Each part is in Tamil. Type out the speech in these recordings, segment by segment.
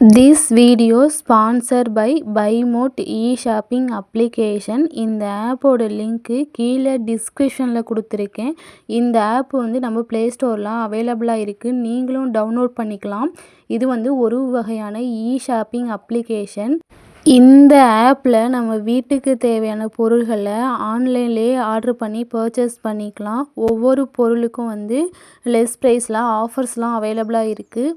This video sponsor by Bymote e shopping application இந்த ஆப்போட லிங்க்கு கீழே டிஸ்கிரிப்ஷனில் கொடுத்துருக்கேன். இந்த ஆப் வந்து நம்ம ப்ளே ஸ்டோர்லாம் அவைலபிளாக இருக்குது நீங்களும் டவுன்லோட் பண்ணிக்கலாம். இது வந்து ஒரு வகையான இ ஷாப்பிங் அப்ளிகேஷன் இந்த ஆப்பில் நம்ம வீட்டுக்கு தேவையான பொருள்களை ஆன்லைன்லேயே ஆர்ட்ரு பண்ணி பர்ச்சேஸ் பண்ணிக்கலாம். ஒவ்வொரு பொருளுக்கும் வந்து லெஸ் ப்ரைஸ்லாம் ஆஃபர்ஸ்லாம் அவைலபிளாக இருக்குது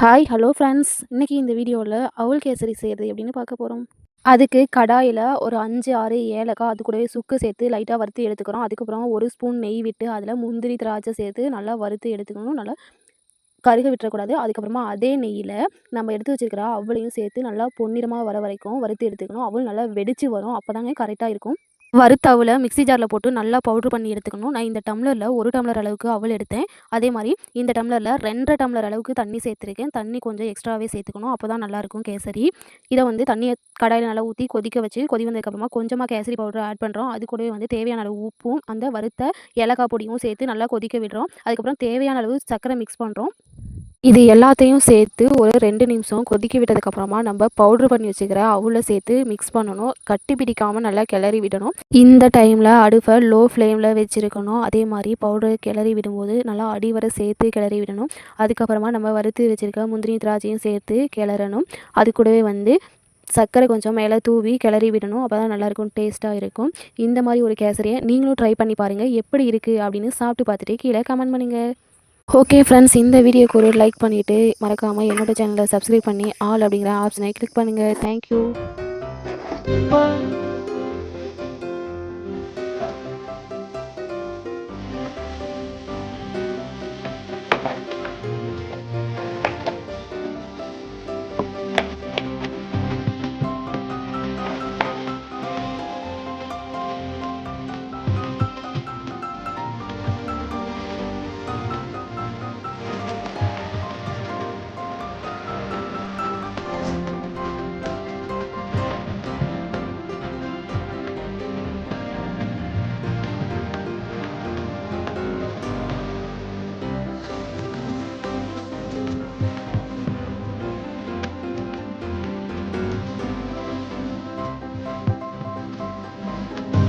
ஹாய் ஹலோ ஃப்ரெண்ட்ஸ் இன்றைக்கி இந்த வீடியோவில் அவுல் கேசரி செய்கிறது எப்படின்னு பார்க்க போகிறோம் அதுக்கு கடாயில் ஒரு அஞ்சு ஆறு ஏலக்காய் அது கூடவே சுக்கு சேர்த்து லைட்டாக வறுத்து எடுத்துக்கிறோம். அதுக்கப்புறம் ஒரு ஸ்பூன் நெய் விட்டு அதில் முந்திரி திராட்சை சேர்த்து நல்லா வறுத்து எடுத்துக்கணும். நல்லா கருக விட்டுறக்கூடாது. அதுக்கப்புறமா அதே நெய்யில் நம்ம எடுத்து வச்சுருக்கிற அவளையும் சேர்த்து நல்லா பொன்னிறமாக வர வரைக்கும் வறுத்து எடுத்துக்கணும். அவள் நல்லா வெடித்து வரும். அப்போ தாங்க கரெக்டாக இருக்கும். வறுத்த அவலை மிக்ஸி ஜாரில் போட்டு நல்லா பவுட்ரு பண்ணி எடுத்துக்கணும். நான் இந்த டம்ளரில் ஒரு டம்ளர் அளவுக்கு அவள் எடுத்தேன். அதே மாதிரி இந்த டம்ளரில் ரெண்டரை டம்ளர் அளவுக்கு தண்ணி சேர்த்துருக்கேன். தண்ணி கொஞ்சம் எக்ஸ்ட்ராவே சேர்த்துக்கணும். அப்போ தான் நல்லாயிருக்கும் கேசரி. இதை வந்து தண்ணியை கடாயில் நல்லா ஊற்றி கொதிக்க வச்சு கொதி வந்ததுக்கப்புறமா கொஞ்சமாக கேசரி பவுடர் ஆட் பண்ணுறோம் அது கூடவே வந்து தேவையான அளவு உப்பும் அந்த வறுத்த ஏலக்காய் பொடியும் சேர்த்து நல்லா கொதிக்க விடுறோம். அதுக்கப்புறம் தேவையான அளவு சர்க்கரை மிக்ஸ் பண்ணுறோம் இது எல்லாத்தையும் சேர்த்து ஒரு ரெண்டு நிமிஷம் கொதிக்க விட்டதுக்கப்புறமா நம்ம பவுட்ரு பண்ணி வச்சுக்கிற அவுல சேர்த்து மிக்ஸ் பண்ணணும். கட்டி பிடிக்காமல் நல்லா கிளறி விடணும். இந்த டைமில் அடுப்பை லோ ஃப்ளேமில் வச்சுருக்கணும். அதே மாதிரி பவுடர் கிளறி விடும்போது நல்லா அடி வர சேர்த்து கிளறி விடணும். அதுக்கப்புறமா நம்ம வறுத்து வச்சுருக்க முந்திரி திராட்சையும் சேர்த்து கிளறணும். அது கூடவே வந்து சர்க்கரை கொஞ்சம் மேலே தூவி கிளறி விடணும். அப்போ தான் நல்லாயிருக்கும் டேஸ்ட்டாக இருக்கும். இந்த மாதிரி ஒரு கேசரியை நீங்களும் ட்ரை பண்ணி பாருங்கள் எப்படி இருக்குது அப்படின்னு சாப்பிட்டு பார்த்துட்டு கீழே கமெண்ட் பண்ணுங்கள் ஓகே ஃப்ரெண்ட்ஸ் இந்த வீடியோக்கு ஒரு லைக் பண்ணிவிட்டு மறக்காமல் என்னோடய சேனலை சப்ஸ்கிரைப் பண்ணி ஆல் அப்படிங்கிற ஆப்ஷனை கிளிக் பண்ணுங்கள் தேங்க்யூ